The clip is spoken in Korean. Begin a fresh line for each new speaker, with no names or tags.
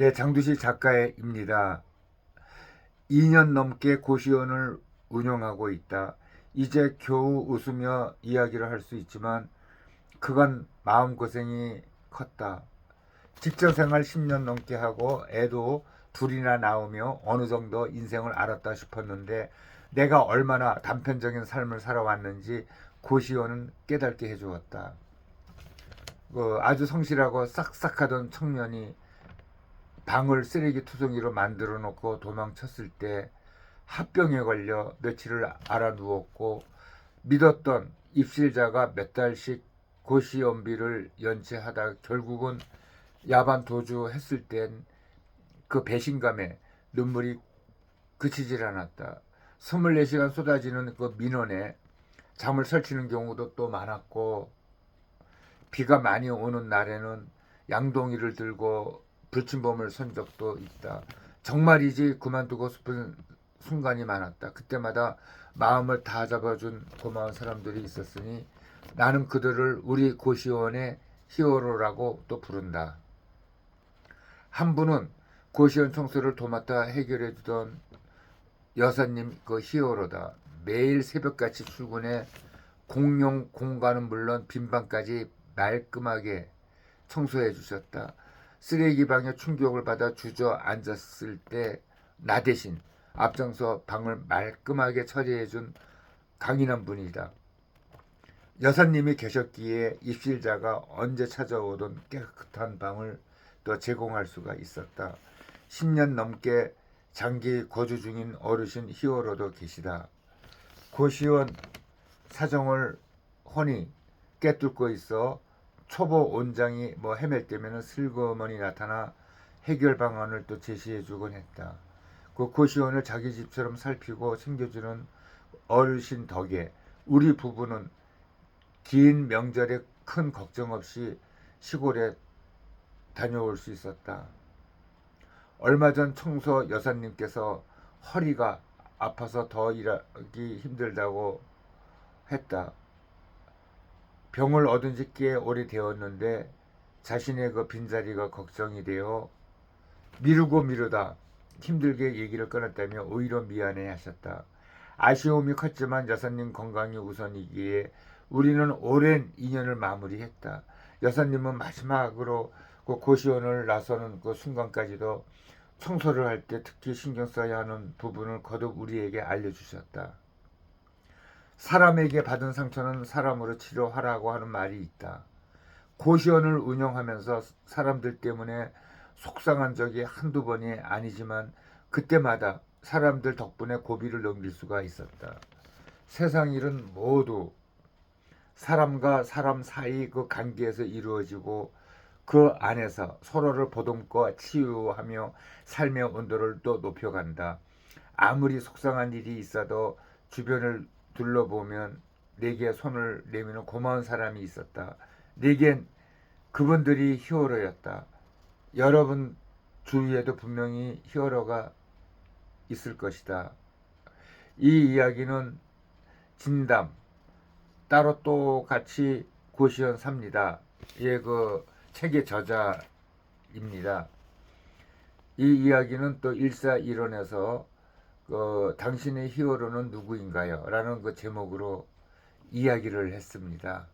네, 장두시 작가입니다. 2년 넘게 고시원을 운영하고 있다. 이제 겨우 웃으며 이야기를 할 수 있지만 그간 마음고생이 컸다. 직장생활 10년 넘게 하고 애도 둘이나 낳으며 어느 정도 인생을 알았다 싶었는데 내가 얼마나 단편적인 삶을 살아왔는지 고시원은 깨닫게 해주었다. 그 아주 성실하고 싹싹하던 청년이 방을 쓰레기 투성이로 만들어 놓고 도망쳤을 때 합병에 걸려 며칠을 알아 누웠고 믿었던 입실자가 몇 달씩 고시 연비를 연체하다 결국은 야반 도주했을 땐 그 배신감에 눈물이 그치질 않았다. 24시간 쏟아지는 그 민원에 잠을 설치는 경우도 또 많았고 비가 많이 오는 날에는 양동이를 들고 불침범을 선 적도 있다. 정말이지 그만두고 싶은 순간이 많았다. 그때마다 마음을 다 잡아준 고마운 사람들이 있었으니 나는 그들을 우리 고시원의 히어로라고 또 부른다. 한 분은 고시원 청소를 도맡아 해결해 주던 여사님 그 히어로다. 매일 새벽같이 출근해 공용 공간은 물론 빈방까지 말끔하게 청소해 주셨다. 쓰레기 방에 충격을 받아 주저앉았을 때 나 대신 앞장서 방을 말끔하게 처리해 준 강인한 분이다. 여사님이 계셨기에 입실자가 언제 찾아오던 깨끗한 방을 또 제공할 수가 있었다. 10년 넘게 장기 거주 중인 어르신 히어로도 계시다. 고시원 사정을 훤히 깨뚫고 있어 초보 원장이 뭐 헤맬 때면은 슬그머니 나타나 해결 방안을 또 제시해 주곤 했다. 그 고시원을 자기 집처럼 살피고 챙겨주는 어르신 덕에 우리 부부는 긴 명절에 큰 걱정 없이 시골에 다녀올 수 있었다. 얼마 전 청소 여사님께서 허리가 아파서 더 일하기 힘들다고 했다. 병을 얻은 지 꽤 오래되었는데 자신의 그 빈자리가 걱정이 되어 미루고 미루다 힘들게 얘기를 끊었다며 오히려 미안해 하셨다. 아쉬움이 컸지만 여사님 건강이 우선이기에 우리는 오랜 인연을 마무리했다. 여사님은 마지막으로 그 고시원을 나서는 그 순간까지도 청소를 할 때 특히 신경 써야 하는 부분을 거듭 우리에게 알려주셨다. 사람에게 받은 상처는 사람으로 치료하라고 하는 말이 있다. 고시원을 운영하면서 사람들 때문에 속상한 적이 한두 번이 아니지만 그때마다 사람들 덕분에 고비를 넘길 수가 있었다. 세상 일은 모두 사람과 사람 사이 그 관계에서 이루어지고 그 안에서 서로를 보듬고 치유하며 삶의 온도를 또 높여간다. 아무리 속상한 일이 있어도 주변을 둘러보면 내게 손을 내미는 고마운 사람이 있었다. 내겐 그분들이 히어로였다. 여러분 주위에도 분명히 히어로가 있을 것이다. 이 이야기는 진담 따로 또 같이 고시원 삽니다. 예, 그 책의 저자입니다. 이 이야기는 또 일사일원에서 그 당신의 히어로는 누구인가요? 라는 그 제목으로 이야기를 했습니다.